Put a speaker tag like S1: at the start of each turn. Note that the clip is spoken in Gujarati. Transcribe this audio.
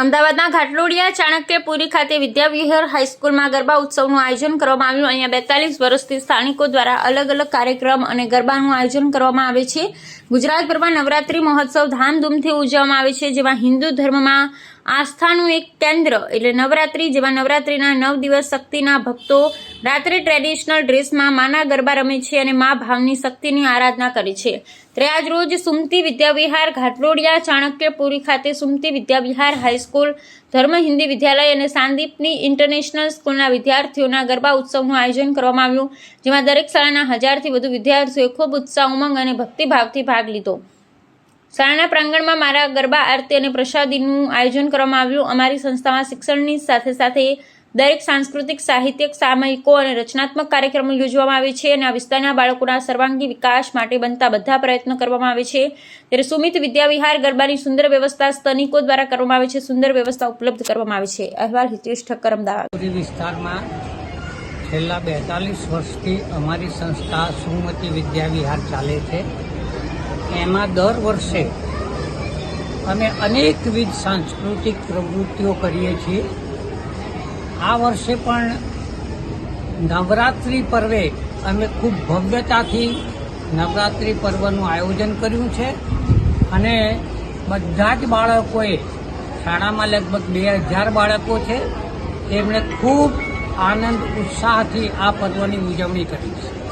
S1: અમદાવાદના ઘાટલોડિયા ચાણક્યપુરી ખાતે વિદ્યાવિહાર હાઈસ્કૂલમાં ગરબા ઉત્સવનું આયોજન કરવામાં આવ્યું. અહીંયા બેતાલીસ વર્ષથી સ્થાનિકો દ્વારા અલગ અલગ કાર્યક્રમ અને ગરબાનું આયોજન કરવામાં આવે છે. ગુજરાતભરમાં નવરાત્રી મહોત્સવ ધામધૂમથી ઉજવવામાં આવે છે, જેમાં હિન્દુ ધર્મમાં આસ્થાનું એક કેન્દ્ર એટલે નવરાત્રી, જેમાં નવરાત્રીના નવ દિવસ શક્તિના ભક્તો રાત્રે ટ્રેડિશનલ ડ્રેસમાં માના ગરબા રમે છે અને મા ભાવની શક્તિની આરાધના કરે છે. ત્યારે આજ રોજ સુમતી વિદ્યાવિહાર ઘાટલોડિયા ચાણક્યપુરી ખાતે સુમતી વિદ્યાવિહાર હાઈસ્કૂલ ધર્મ હિન્દી વિદ્યાલય અને સાંદીપની ઇન્ટરનેશનલ સ્કૂલના વિદ્યાર્થીઓના ગરબા ઉત્સવનું આયોજન કરવામાં આવ્યું, જેમાં દરેક શાળાના હજારથી વધુ વિદ્યાર્થીઓએ ખૂબ ઉત્સાહ, ઉમંગ અને ભક્તિભાવથી ભાગ લીધો. શાળાના પ્રાંગણમાં મારા ગરબા આરતી અને પ્રસાદીનું આયોજન કરવામાં આવ્યું. અમારી સંસ્થામાં શિક્ષણની સાથે સાથે દરેક સાંસ્કૃતિક, સાહિત્યિક, સામયિકો અને રચનાત્મક કાર્યક્રમો યોજવામાં આવે છે અને આ વિસ્તારના બાળકોના સર્વાંગી વિકાસ માટે બનતા બધા પ્રયત્નો કરવામાં આવે છે. ત્યારે સુમિત વિદ્યાવિહાર ગરબાની સુંદર વ્યવસ્થા સ્તનિકો દ્વારા કરવામાં આવે છે. સુંદર વ્યવસ્થા ઉપલબ્ધ કરવામાં આવે છે. અહેવાલ હિતેશ ઠક્કર, અમદાવાદ.
S2: વિસ્તારમાં છેલ્લા બેતાલીસ વર્ષથી અમારી સંસ્થા સુમતી વિદ્યાવિહાર ચાલે છે. એમાં દર વર્ષે અમે અનેકવિધ સાંસ્કૃતિક પ્રવૃત્તિઓ કરીએ છીએ. આ વર્ષે પણ નવરાત્રિ પર્વે અમે ખૂબ ભવ્યતાથી નવરાત્રિ પર્વનું આયોજન કર્યું છે. અને બધા જ બાળકોએ, શાળામાં લગભગ બે હજાર બાળકો છે, તેમણે ખૂબ આનંદ, ઉત્સાહથી આ પર્વની ઉજવણી કરી છે.